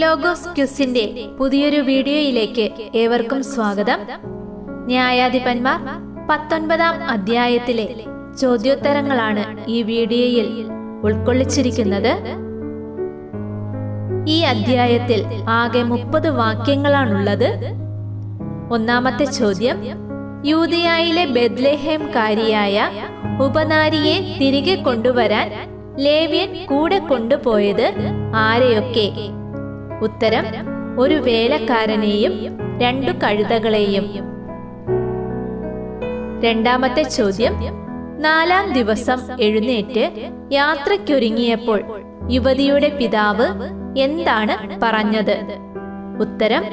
Logos ക്യുസിന്റെ പുതിയൊരു വീഡിയോയിലേക്ക് ഏവർക്കും സ്വാഗതം. ന്യായാധിപന്മാർ പത്തൊൻപതാം അധ്യായത്തിലെ ചോദ്യോത്തരങ്ങളാണ് ഈ വീഡിയോയിൽ ഉൾക്കൊള്ളിച്ചിരിക്കുന്നത്. ഈ അധ്യായത്തിൽ ആകെ മുപ്പത് വാക്യങ്ങളാണുള്ളത്. ഒന്നാമത്തെ ചോദ്യം യൂതിയായിലെ ബെദ്ലേഹേംകാരിയായ ഉപനാരിയെ തിരികെ കൊണ്ടുവരാൻ ലേവ്യൻ കൂടെ കൊണ്ടുപോയത് ആരെയൊക്കെ? ഉത്തരം ഒരു വേലക്കാരനെയും രണ്ടു കഴുതകളെയും. രണ്ടാമത്തെ ചോദ്യം നാലാം ദിവസം എഴുന്നേറ്റ് യാത്രയ്ക്കൊരുങ്ങിയപ്പോൾ യുവതിയുടെ പിതാവ് എന്താണ് പറഞ്ഞത്? ഉത്തരം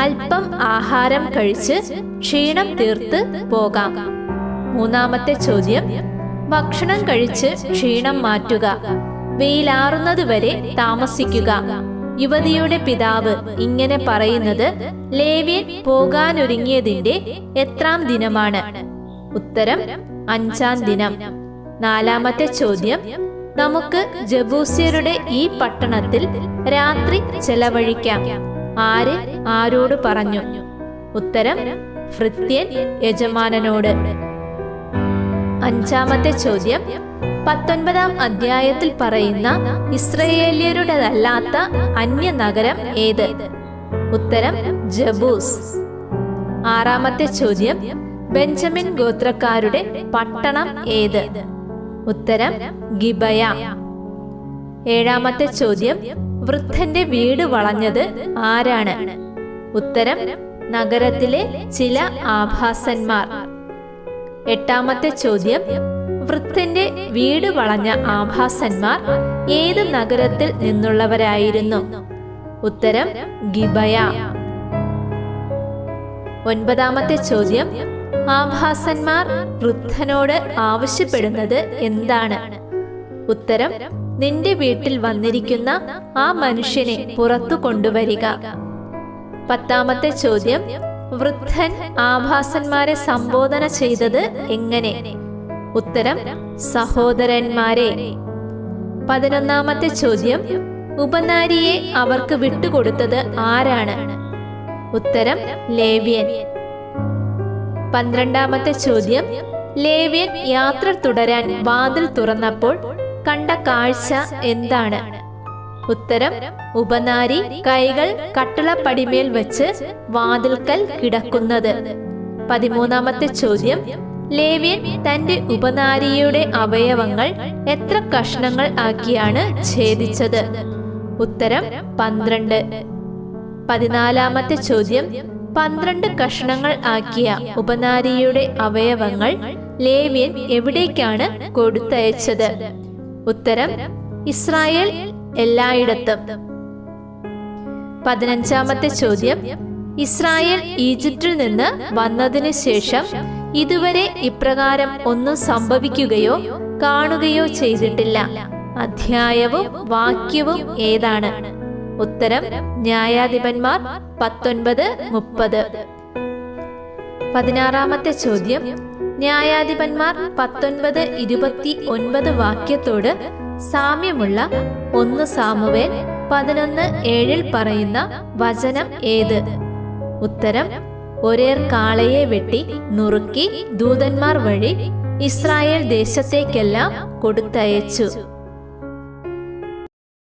അല്പം ആഹാരം കഴിച്ച് ക്ഷീണം തീർത്ത് പോകാം. മൂന്നാമത്തെ ചോദ്യം ഭക്ഷണം കഴിച്ച് ക്ഷീണം മാറ്റുക. വെയിലാറുന്നതുവരെ താമസിക്കുക. യുവതിയുടെ പിതാവ് ഇങ്ങനെ പറയുന്നത് ലേവ്യൻ പോകാനൊരുങ്ങിയതിന്റെ എത്രാം ദിനമാണ്? ഉത്തരം അഞ്ചാം ദിനം. നാലാമത്തെ ചോദ്യം നമുക്ക് ജബൂസ്യരുടെ ഈ പട്ടണത്തിൽ രാത്രി ചെലവഴിക്കാം. ആര് ആരോട് പറഞ്ഞു? ഉത്തരം ഭൃത്യൻ യജമാനനോട്. അഞ്ചാമത്തെ ചോദ്യം പത്തൊൻപതാം അധ്യായത്തിൽ പറയുന്ന ഇസ്രയേലിയരുടേതല്ലാത്ത അന്യ നഗരം ഏത്? ഉത്തരം ജബൂസ്. ആറാമത്തെ ചോദ്യം ബെഞ്ചമിൻ ഗോത്രക്കാരുടെ പട്ടണം ഏത്? ഉത്തരം ഗിബയ. ഏഴാമത്തെ ചോദ്യം വൃദ്ധന്റെ വീട് വളഞ്ഞത് ആരാണ്? ഉത്തരം നഗരത്തിലെ ചില ആഭാസന്മാർ. എട്ടാമത്തെ ചോദ്യം. വൃദ്ധന്റെ വീട് വളഞ്ഞ ആഭാസന്മാർ ഏത് നഗരത്തിൽ നിന്നുള്ളവരായിരുന്നു? ഉത്തരം ഗിബയ. ഒൻപതാമത്തെ ചോദ്യം. ആഭാസന്മാർ വൃദ്ധനോട് ആവശ്യപ്പെടുന്നത് എന്താണ്? ഉത്തരം നിന്റെ വീട്ടിൽ വന്നിരിക്കുന്ന ആ മനുഷ്യനെ പുറത്തു കൊണ്ടുവരിക. പത്താമത്തെ ചോദ്യം. വൃദ്ധൻ ആഭാസന്മാരെ സംബോധന ചെയ്തത് എങ്ങനെ? ഉത്തരം സഹോദരന്മാരെ. പതിനൊന്നാമത്തെ ചോദ്യം ഉപനാരിയെ അവർക്ക് വിട്ടുകൊടുത്തത് ആരാണ്? ഉത്തരം ലേവ്യൻ. പന്ത്രണ്ടാമത്തെ ചോദ്യം ലേവ്യൻ യാത്ര തുടരാൻ വാതിൽ തുറന്നപ്പോൾ കണ്ട കാഴ്ച എന്താണ്? ഉത്തരം ഉപനാരി കൈകൾ കട്ടിളപ്പടിമേൽ വെച്ച് വാതിൽക്കൽ കിടക്കുന്നത്. പതിമൂന്നാമത്തെ ചോദ്യം ലേവ്യൻ തന്റെ ഉപനാരിയുടെ അവയവങ്ങൾ എത്ര കഷ്ണങ്ങൾ ആക്കിയാണ് ഛേദിച്ചത്? ഉത്തരം പന്ത്രണ്ട്. പതിനാലാമത്തെ ചോദ്യം പന്ത്രണ്ട് കഷ്ണങ്ങൾ ആക്കിയ ഉപനാരിയുടെ അവയവങ്ങൾ ലേവ്യൻ എവിടേക്കാണ് കൊടുത്തയച്ചത്? ഉത്തരം ഇസ്രായേൽ എല്ലായിടത്തും. പതിനഞ്ചാമത്തെ ചോദ്യം. ഇസ്രായേൽ ഈജിപ്തിൽ നിന്ന് വന്നതിന് ശേഷം ഇതുവരെ ഇപ്രകാരം ഒന്നും സംഭവിക്കുകയോ കാണുകയോ ചെയ്തിട്ടില്ല. അധ്യായവും വാക്യവും ഏതാണ്? ഉത്തരം ന്യായാധിപന്മാർ പത്തൊൻപത് മുപ്പത്. പതിനാറാമത്തെ ചോദ്യം. ന്യായാധിപന്മാർ പത്തൊൻപത് ഇരുപത്തി ഒൻപത് വാക്യത്തോട് സാമ്യമുള്ള ഒന്ന് സാമുവേൽ പതിനൊന്ന് ഏഴിൽ പറയുന്ന വചനം ഏത്? ഉത്തരം ഒരേർ കാളയെ വെട്ടി നുറുക്കി ദൂതന്മാർ വഴി ഇസ്രായേൽ ദേശത്തേക്കെല്ലാം കൊടുത്തയച്ചു.